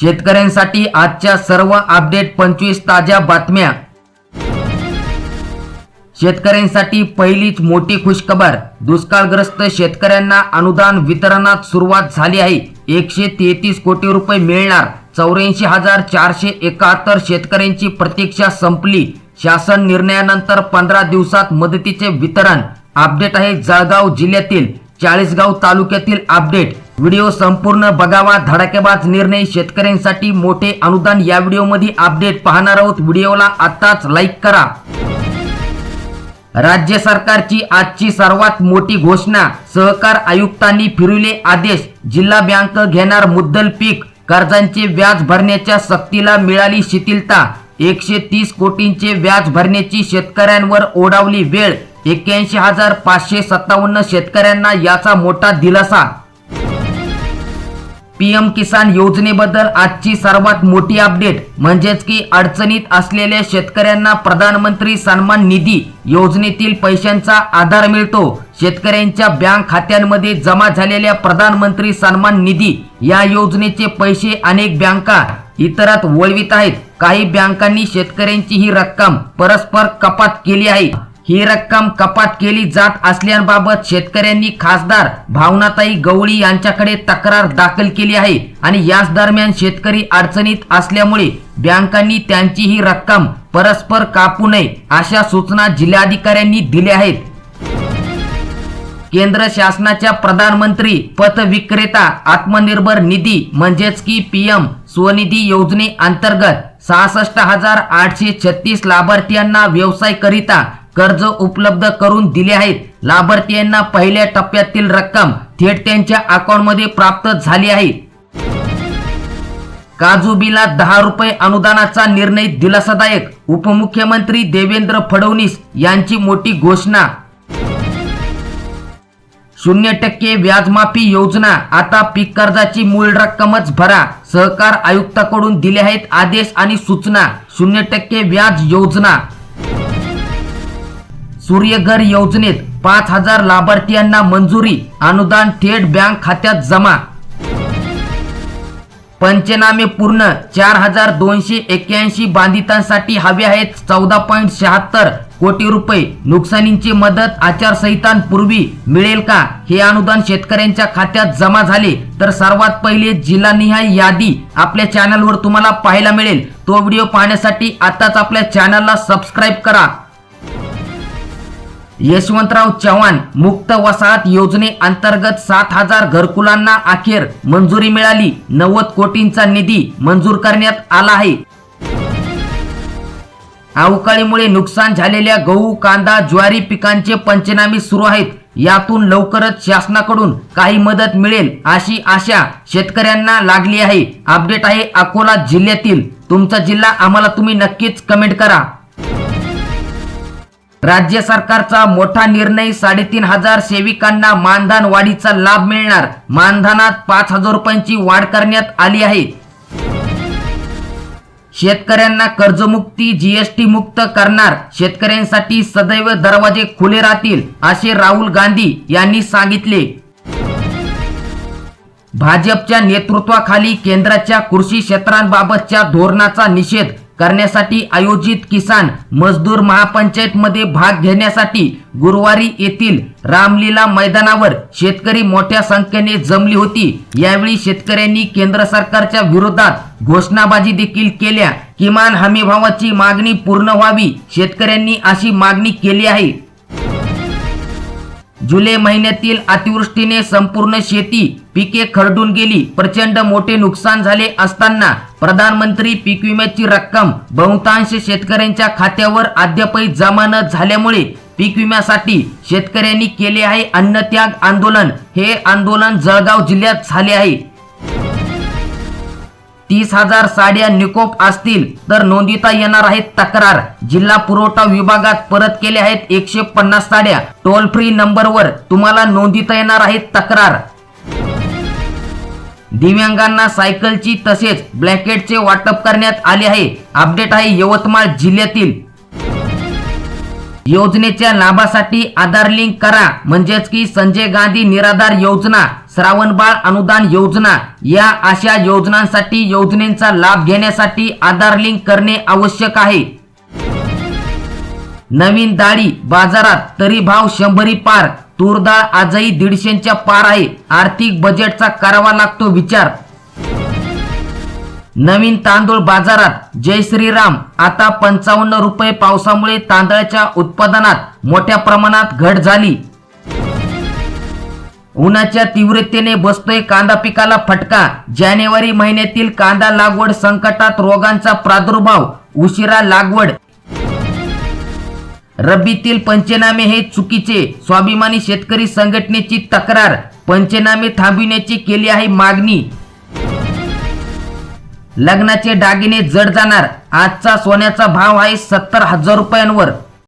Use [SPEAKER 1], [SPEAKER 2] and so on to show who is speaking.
[SPEAKER 1] शेतकऱ्यांसाठी आजच्या सर्व अपडेट पंचवीस ताज्या बातम्या. शेतकऱ्यांसाठी पहिलीच मोठी खुशखबर. दुष्काळग्रस्त शेतकऱ्यांना अनुदान वितरणात सुरुवात झाली आहे. एकशे तेहतीस कोटी रुपये मिळणार. चौऱ्याऐंशी हजार चारशे एकाहत्तर शेतकऱ्यांची प्रतीक्षा संपली. शासन निर्णयानंतर पंधरा दिवसात मदतीचे वितरण. अपडेट आहे जळगाव जिल्ह्यातील चाळीसगाव तालुक्यातील अपडेट. व्हिडिओ संपूर्ण बघावा. धडाकेबाज निर्णय शेतकऱ्यांसाठी मोठे अनुदान. या व्हिडिओमध्ये अपडेट पाहणार आहोत. व्हिडिओला आताच लाईक करा. राज्य सरकारची आजची सर्वात मोठी घोषणा. सहकार आयुक्तांनी फिरविले आदेश. जिल्हा बँक घेणार मुद्दल पीक. कर्जांचे व्याज भरण्याच्या सक्तीला मिळाली शिथिलता. एकशे तीस कोटींचे व्याज भरण्याची शेतकऱ्यांवर ओढावली वेळ. एक्क्याऐंशी हजार पाचशे सत्तावन्न शेतकऱ्यांना याचा मोठा दिलासा. पीएम किसान योजनेबद्दल आजची सर्वात मोठी अपडेट म्हणजेच की अडचणीत असलेल्या शेतकऱ्यांना प्रधानमंत्री सन्मान निधी योजनेतील पैशांचा आधार मिळतो. शेतकऱ्यांच्या बँक खात्यांमध्ये जमा झालेल्या प्रधानमंत्री सन्मान निधी या योजनेचे पैसे अनेक बँका इतरात वळवित आहेत. काही बँकांनी शेतकऱ्यांची ही रक्कम परस्पर कपात केली आहे. ही रक्कम कपात केली जात असल्याबाबत शेतकऱ्यांनी खासदार भावनाताई गवळी यांच्याकडे तक्रार दाखल केली आहे आणि याच दरम्यान शेतकरी अडचणीत असल्यामुळे बँकांनी त्यांची ही रक्कम परस्पर कापू नये अशा सूचना जिल्हाधिकाऱ्यांनी दिल्या आहेत. केंद्र शासनाच्या प्रधानमंत्री पथ विक्रेता आत्मनिर्भर निधी म्हणजेच की पीएम स्वनिधी योजने अंतर्गत सहासष्ट हजार आठशे छत्तीस लाभार्थ्यांना व्यवसाय करिता कर्ज उपलब्ध करून दिले आहेत. लाभार्थ्यांना पहिल्या टप्प्यातील रक्कम थेट त्यांच्या अकाउंटमध्ये प्राप्त झाली आहे. काजूबीला दहा रुपये अनुदानाचा निर्णय दिलासादायक उपमुख्यमंत्री देवेंद्र फडणवीस यांची मोठी घोषणा. शून्य टक्के व्याजमाफी योजना आता पीक कर्जाची मूळ रक्कमच भरा सहकार आयुक्ताकडून दिले आहेत आदेश आणि सूचना. शून्य टक्के व्याज योजना. सूर्यघर योजनेत पाच हजार लाभार्थ्यांना मंजुरी अनुदान थेट बँक खात्यात जमा. पंचनामे पूर्ण चार हजार दोनशे एक्क्याऐंशी बाधितांसाठी हवे आहेत चौदा पॉईंट शहात्तर कोटी रुपये. नुकसानींची मदत आचारसंहितांपूर्वी मिळेल का? हे अनुदान शेतकऱ्यांच्या खात्यात जमा झाले तर सर्वात पहिले जिल्हानिहाय यादी आपल्या चॅनलवर तुम्हाला पाहायला मिळेल. तो व्हिडिओ पाहण्यासाठी आताच आपल्या चॅनलला सबस्क्राईब करा. यशवंतराव चव्हाण मुक्त वसाहत योजने अंतर्गत सात हजार घरकुलांना अखेर मंजुरी मिळाली. नव्वद कोटींचा निधी मंजूर करण्यात आला आहे. अवकाळीमुळे नुकसान झालेल्या गहू कांदा ज्वारी पिकांचे पंचनामे सुरू आहेत. यातून लवकरच शासनाकडून काही मदत मिळेल अशी आशा शेतकऱ्यांना लागली आहे. अपडेट आहे अकोला जिल्ह्यातील. तुमचा जिल्हा आम्हाला तुम्ही नक्कीच कमेंट करा. राज्य सरकारचा मोठा निर्णय साडेतीन हजार सेविकांना मानधन वाढीचा लाभ मिळणार. मानधनात पाच हजार रुपयांची वाढ करण्यात आली आहे. शेतकऱ्यांना कर्जमुक्ती जीएसटी मुक्त करणार. शेतकऱ्यांसाठी सदैव दरवाजे खुले राहतील असे राहुल गांधी यांनी सांगितले. भाजपच्या नेतृत्वाखाली केंद्राच्या कृषी क्षेत्रांबाबतच्या धोरणाचा निषेध करण्यासाठी आयोजित किसान मजदूर महापंचायत मध्ये भाग घेण्यासाठी गुरुवारी येथील रामलीला मैदानावर शेतकरी मोठ्या संख्येने जमली होती. यावेळी शेतकऱ्यांनी केंद्र सरकारच्या विरोधात घोषणाबाजी देखील केल्या. किमान हमीभावाची मागणी पूर्ण व्हावी शेतकऱ्यांनी अशी मागणी केली आहे. जुलै महिन्यातील अतिवृष्टीने संपूर्ण शेती पिके खरडून गेली. प्रचंड मोठे नुकसान झाले असताना प्रधानमंत्री पीक विम्याची रक्कम बहुतांश शेतकऱ्यांच्या खात्यावर अद्यापही जमा न झाल्यामुळे पीक विम्यासाठी शेतकऱ्यांनी केले आहे अन्नत्याग आंदोलन. हे आंदोलन जळगाव जिल्ह्यात झाले आहे. तीस हजार साड्या निकोप असतील तर नोंदविता येणार आहेत तक्रार. जिल्हा पुरवठा विभागात परत केल्या आहेत एकशे पन्नास साड्या. टोल फ्री नंबरवर तुम्हाला नोंदविता येणार आहेत तक्रार. दिव्यांगांना सायकलची तसेच ब्लँकेटचे वाटप करण्यात आले आहे. अपडेट आहे यवतमाळ जिल्ह्यातील. योजनेच्या लाभासाठी आधार लिंक करा. म्हणजेच की संजय गांधी निराधार योजना. श्रावणबाळ अनुदान योजना. या अशा योजनांसाठी योजनेचा लाभ घेण्यासाठी आधार लिंक करणे आवश्यक आहे. नवीन डाळी बाजारात तरी भाव शंभरी पार. तूर डाळ आजही दीडशेच्या पार आहे. आर्थिक बजेटचा करावा लागतो विचार. नवीन तांदूळ बाजारात. जय श्रीराम. आता पंचावन्न रुपये पावसामुळे तांदळाच्या उत्पादनात मोठ्या प्रमाणात घट झाली. उन्हाच्या तीव्रतेने बसतोय कांदा पिकाला फटका. जानेवारी महिन्यातील कांदा लागवड संकटात रोगांचा प्रादुर्भाव उशिरा लागवड. रब्बीतील पंचनामे हे चुकीचे स्वाभिमानी शेतकरी संघटनेची तक्रार पंचनामे थांबविण्याची केली आहे मागणी. लग्नाचे दागिने जड जाणार आजचा सोन्याचा भाव आहे सत्तर हजार रुपयांवर.